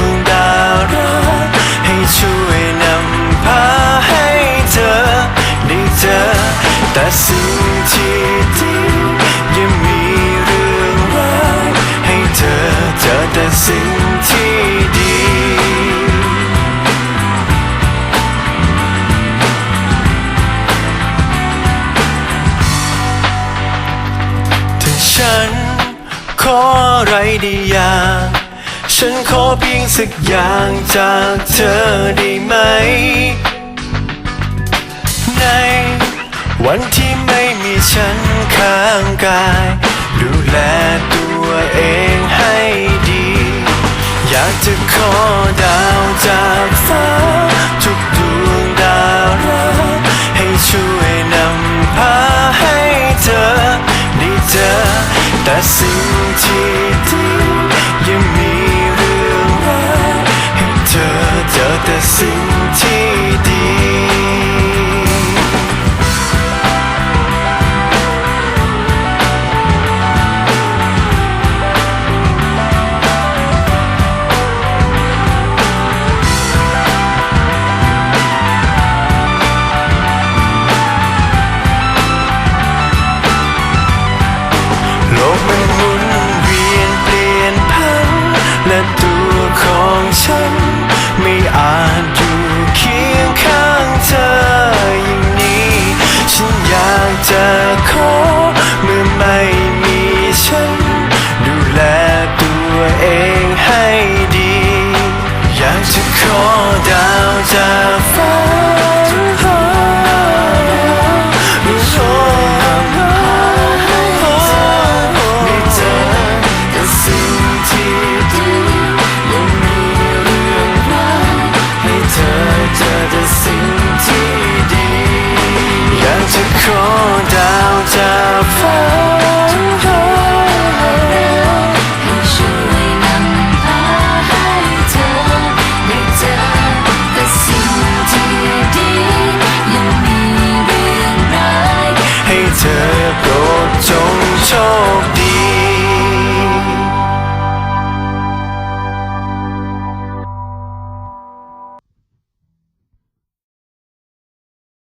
ง ได้อย่าง ฉันขอเพียงสักอย่างจากเธอได้ไหม ในวันที่ไม่มีฉันข้างกาย ดูแลตัวเองให้ดี อยากจะขอดาวจากฟ้าทุกดวงดาวรักให้ช่วยนำพาให้เธอได้เจอแต่สิ่งที่ find